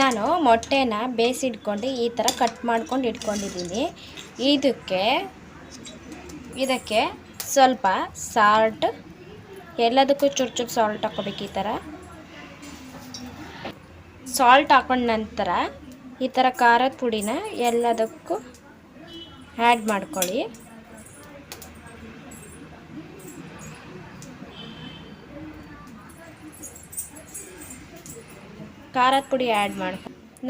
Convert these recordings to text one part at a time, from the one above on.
ನಾನು ಮೊಟ್ಟೆನ ಬೇಯಿಸಿಟ್ಕೊಂಡು ಈ ಥರ ಕಟ್ ಮಾಡ್ಕೊಂಡು ಇಟ್ಕೊಂಡಿದ್ದೀನಿ. ಇದಕ್ಕೆ ಇದಕ್ಕೆ ಸ್ವಲ್ಪ ಸಾಲ್ಟ್, ಎಲ್ಲದಕ್ಕೂ ಚೂರು ಚೂರು ಸಾಲ್ಟ್ ಹಾಕ್ಕೋಬೇಕು ಈ ಥರ. ಸಾಲ್ಟ್ ಹಾಕೊಂಡ ನಂತರ ಈ ಥರ ಖಾರದ ಪುಡಿನ ಎಲ್ಲದಕ್ಕೂ ಆ್ಯಡ್ ಮಾಡ್ಕೊಳ್ಳಿ. ಖಾರದ ಪುಡಿ ಆ್ಯಡ್ ಮಾಡಿ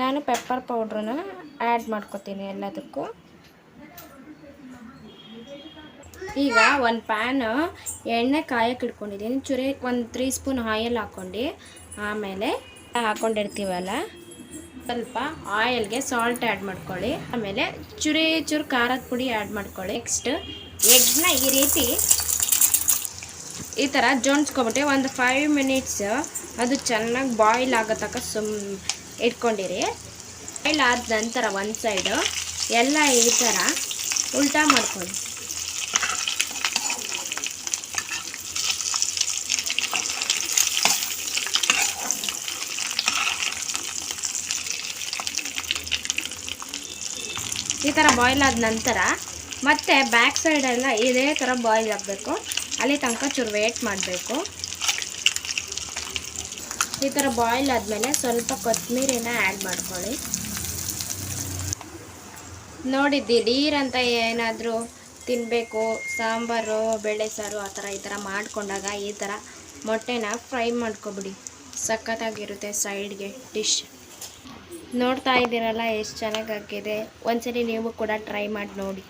ನಾನು ಪೆಪ್ಪರ್ ಪೌಡ್ರನ್ನ ಆ್ಯಡ್ ಮಾಡ್ಕೊತೀನಿ ಎಲ್ಲದಕ್ಕೂ. ಈಗ ಒಂದು ಪ್ಯಾನ್ ಎಣ್ಣೆ ಕಾಯಕ್ಕೆ ಇಟ್ಕೊಂಡಿದ್ದೀನಿ. ಚುರಿ ಒಂದು ತ್ರೀ ಸ್ಪೂನ್ ಆಯಿಲ್ ಹಾಕ್ಕೊಂಡು ಆಮೇಲೆ ಹಾಕ್ಕೊಂಡಿರ್ತೀವಲ್ಲ ಸ್ವಲ್ಪ ಆಯಿಲ್ಗೆ ಸಾಲ್ಟ್ ಆ್ಯಡ್ ಮಾಡ್ಕೊಳ್ಳಿ. ಆಮೇಲೆ ಚುರಿ ಚೂರು ಖಾರದ ಪುಡಿ ಆ್ಯಡ್ ಮಾಡ್ಕೊಳ್ಳಿ. ನೆಕ್ಸ್ಟ್ ಎಗ್ನ ಈ ರೀತಿ ಈ ಥರ ಜೋಣಿಸ್ಕೊಬಿಟ್ಟು ಒಂದು ಫೈವ್ ಮಿನಿಟ್ಸ್ ಅದು ಚೆನ್ನಾಗಿ ಬಾಯ್ಲ್ ಆಗೋ ತನಕ ಸುಮ್ ಇಟ್ಕೊಂಡಿರಿ. ಬಾಯ್ಲ್ ಆದ ನಂತರ ಒಂದು ಸೈಡು ಎಲ್ಲ ಈ ಥರ ಉಲ್ಟಾ ಮಾಡ್ಕೊಳ್ಳಿ. ಈ ಥರ ಬಾಯ್ಲ್ ಆದ ನಂತರ ಮತ್ತೆ ಬ್ಯಾಕ್ ಸೈಡೆಲ್ಲ ಇದೇ ಥರ ಬಾಯ್ಲ್ ಆಗಬೇಕು. ಅಲ್ಲಿ ತನಕ ಚೂರು ವೇಟ್ ಮಾಡಬೇಕು. ಈ ಥರ ಬಾಯ್ಲ್ ಆದಮೇಲೆ ಸ್ವಲ್ಪ ಕೊತ್ತಂಬರಿನ ಆ್ಯಡ್ ಮಾಡ್ಕೊಳ್ಳಿ. ನೋಡಿ, ದಿಢೀರ್ ಅಂತ ಏನಾದರೂ ತಿನ್ನಬೇಕು ಸಾಂಬಾರು ಬೇಳೆ ಸಾರು ಆ ಥರ ಈ ಥರ ಮಾಡಿಕೊಂಡಾಗ ಈ ಥರ ಮೊಟ್ಟೆನ ಫ್ರೈ ಮಾಡ್ಕೊಬಿಡಿ. ಸಖತ್ತಾಗಿರುತ್ತೆ ಸೈಡ್ಗೆ ಡಿಶ್. ನೋಡ್ತಾ ಇದ್ದೀರಲ್ಲ, ಎಷ್ಟು ಚೆನ್ನಾಗಿ ಹಾಕಿದೆ ಒಂದ್ಸರಿ ನೀವು ಕೂಡ ಟ್ರೈ ಮಾಡಿ ನೋಡಿ.